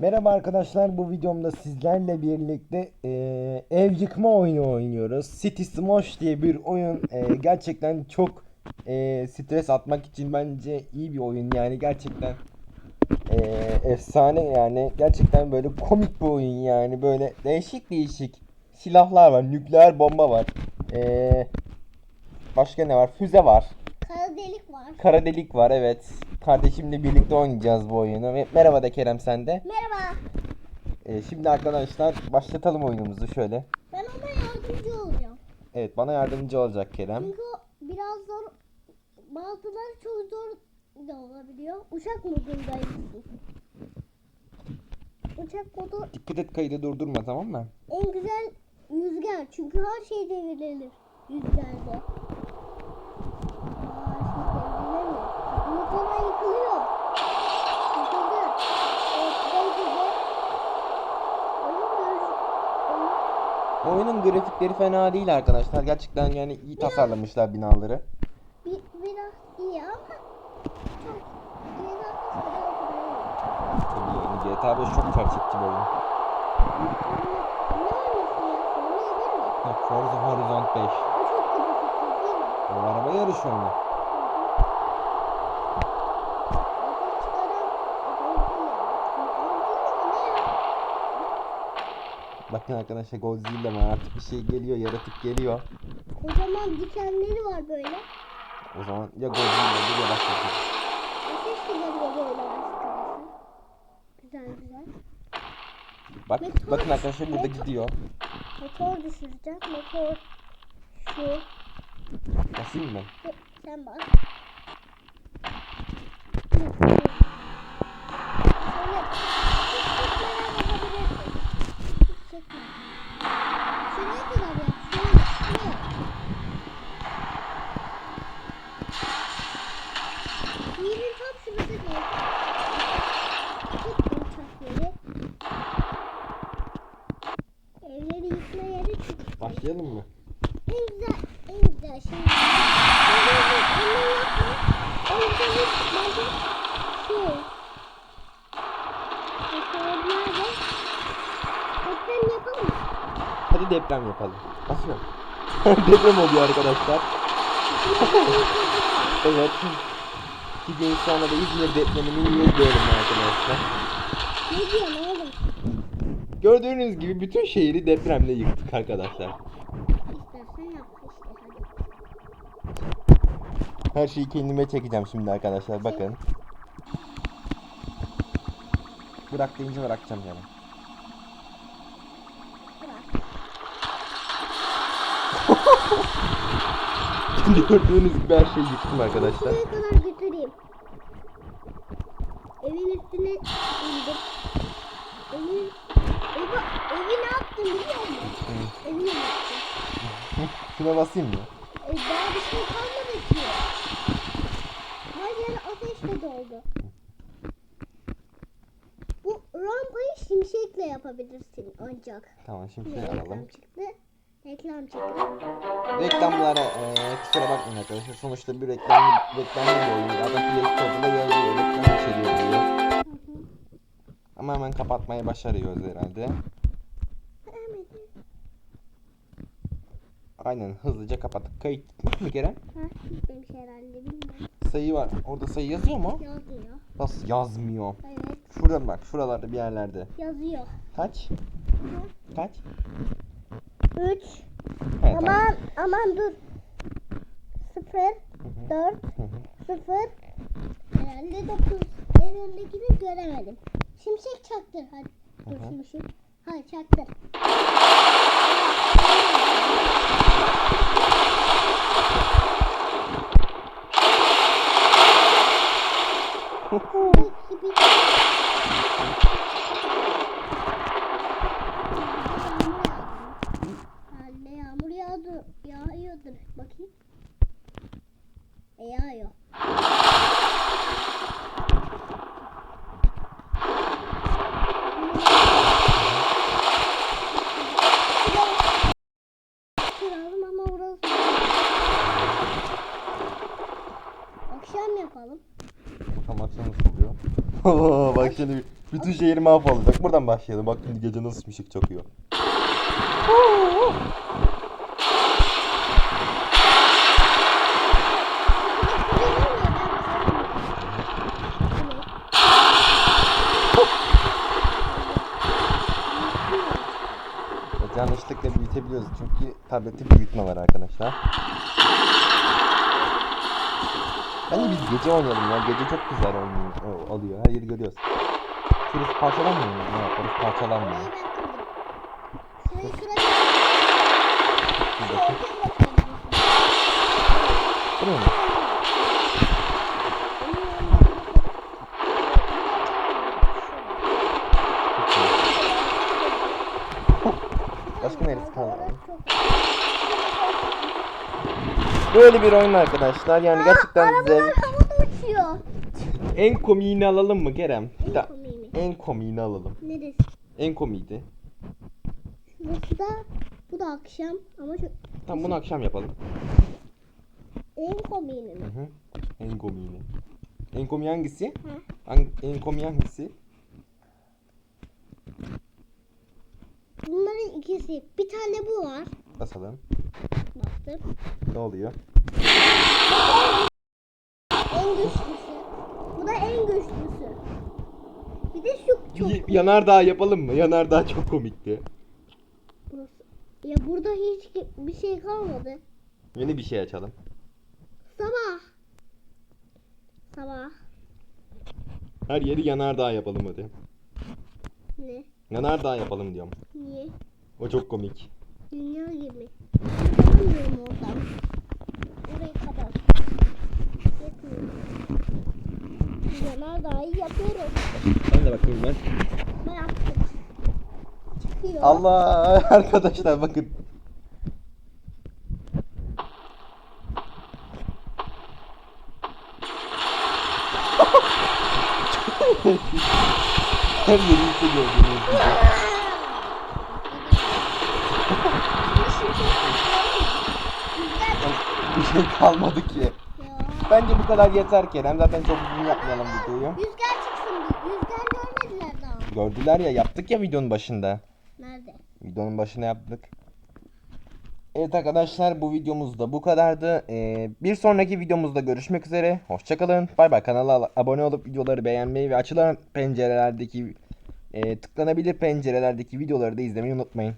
Merhaba arkadaşlar bu videomda sizlerle birlikte eee, ev yıkma oyunu oynuyoruz. City Smosh diye bir oyun Eee, gerçekten çok eee, stres atmak için bence iyi bir oyun. Yani gerçekten eee, efsane yani. Gerçekten böyle komik bir oyun yani. Böyle değişik değişik silahlar var nükleer bomba var. Eee, başka ne var? Füze var Kara delik var. kara delik var evet kardeşimle birlikte oynayacağız bu oyunu merhaba da Kerem sen de. Merhaba. Ee, şimdi arkadaşlar başlatalım oyunumuzu şöyle. Ben ona yardımcı olacağım. Evet bana yardımcı olacak Kerem. Çünkü biraz zor. Bazıları çok zor da olabiliyor. Uçak modundayız. Uçak modu Dikkat et kaydı durdurma tamam mı? en güzel rüzgar. Çünkü her şey devrilir rüzgarda. Aa, her şey devrilir mi? Yıkılıyor. Yıkıldı. Oyun Oyunun grafikleri fena değil arkadaşlar. Gerçekten yani iyi tasarlamışlar binaları. Bir, biraz iyi ama çok yani GTA 5 çok gerçekçi bir oyun. Ne Forza Horizon 5. O çok grafikli değil mi? O araba yarışı oyunu. Bakın çıkaran Godzilla. Godzilla mı ne ya? Bakın arkadaşlar Godzilla var artık bir şey geliyor yaratık geliyor. Kocaman dikenleri var böyle. O zaman ya Godzilla ya başka Ateş çıkarıyor böyle başkası. Güzel güzel. Bak Meteor- bakın arkadaşlar burada meteor- gidiyor. Motor düşüreceğim. Motor şu. Basayım mı? Sen bak. Şuraya kadar yap. Şuraya, şuraya. Yerin tam şurası değil. Tut uçakları. Evleri yıkma yeri çok Başlayalım mı? en güzel, en güzel şey. Onu yapma. En güzel bence şey. Mesela nerede? Deprem yapalım mı? Hadi deprem yapalım. Basıyorum. deprem oluyor arkadaşlar. Evet. İki gün sonra da İzmir depremini izliyorum arkadaşlar. Ne diyorsun oğlum? Gördüğünüz gibi bütün şehri depremle yıktık arkadaşlar. İstersen yap işte hadi. Her şeyi kendime çekeceğim şimdi arkadaşlar bakın. Bırak deyince bırakacağım yani. Şimdi gördüğünüz gibi her şeyi yıktım arkadaşlar. Şuraya kadar götüreyim. Evin üstüne indim. Evin, Şuna basayım mı? E, daha bir şey kalmadı ki. Her yer ateşle doldu. Bu rampayı şimşekle yapabilirsin ancak. Tamam reklam alalım. çıktı? Reklam çıktı. Reklamlara eee kusura bakmayın arkadaşlar. Sonuçta bir reklam reklam bir oyun. Zaten Play Store'da da yazıyor. Reklam içeriyor diyor. Ama hemen kapatmayı başarıyoruz herhalde. Hemen. Aynen hızlıca kapattık. Kayıt gitmiş mi Kerem? Ha, gitmemiş herhalde bilmiyorum. Sayı var. Orada sayı yazıyor mu? Yazıyor. Nasıl yazmıyor? Evet Şurada bak şuralarda bir yerlerde. yazıyor. Kaç? Kaç? 3 He, tamam. Aman aman dur. 0 4 Hı hı. 0 Herhalde 9 En öndekini göremedim. Şimşek çaktır hadi. Dur Hı hı. şimşek. Hadi çaktır. Herhalde yağmur yağdı. Yağıyordur. Bakayım. E yağıyor. Akşam yapalım. Bakalım akşam bak şimdi bir Bütün şehir mahvolacak. Buradan başlayalım. Bak şimdi gece nasıl ışık çakıyor. Evet, yanlışlıkla büyütebiliyoruz çünkü tablette büyütme var arkadaşlar. Bence biz gece oynayalım ya. Gece çok güzel oynuyor, oluyor. Her yeri görüyoruz. Şurası parçalanmıyor mu? Ne yaparız? Parçalanmıyor. Sayı kıracağım. Buraya mı? Onun yanında bir bakıyorum. Çok iyi. Başka neresi kaldı? Çok- Böyle bir oyun arkadaşlar. Yani gerçekten Arabalar zevk. havada uçuyor. En komiğini alalım mı Kerem? En daha- komiğini. En komiğini alalım. Neresi? En komiğiydi. Burası da bu da akşam ama şu Tamam bunu akşam yapalım. en komiğini Hı mi? hı. En komiğini. En komiği hangisi? Hı. En komiği hangisi? Bunların ikisi. Bir tane bu var. Basalım. Bastım. Ne oluyor? En güçlüsü. Bu da en güçlüsü. Bir de şu çok. Bir yanardağ yapalım mı? Yanardağ çok komikti. Burası. Ya burada hiç ki- bir şey kalmadı. Yeni bir şey açalım. Sabah. Sabah. Her yeri yanardağ yapalım hadi. Ne? Yanardağ yapalım diyorum. Niye? O çok komik. Dünya gibi. Yapamıyorum oradan. Orayı kapat. Yetmiyor. Yanar iyi yapıyorum. Ben de bakayım ben. Ben yaptım. Çıkıyor. Allah arkadaşlar bakın. Her yeri yıkı gördüğünüz gibi. Bir şey kalmadı ki. Bence bu kadar yeter Kerem. Zaten çok uzun yapmayalım videoyu. Rüzgar çıksın. Rüzgar görmediler daha. Gördüler ya yaptık ya videonun başında. Nerede? Videonun başına yaptık. Evet arkadaşlar bu videomuz da bu kadardı. Ee, bir sonraki videomuzda görüşmek üzere. Hoşçakalın. Bay bay. Kanala abone olup videoları beğenmeyi ve açılan pencerelerdeki e, tıklanabilir pencerelerdeki videoları da izlemeyi unutmayın.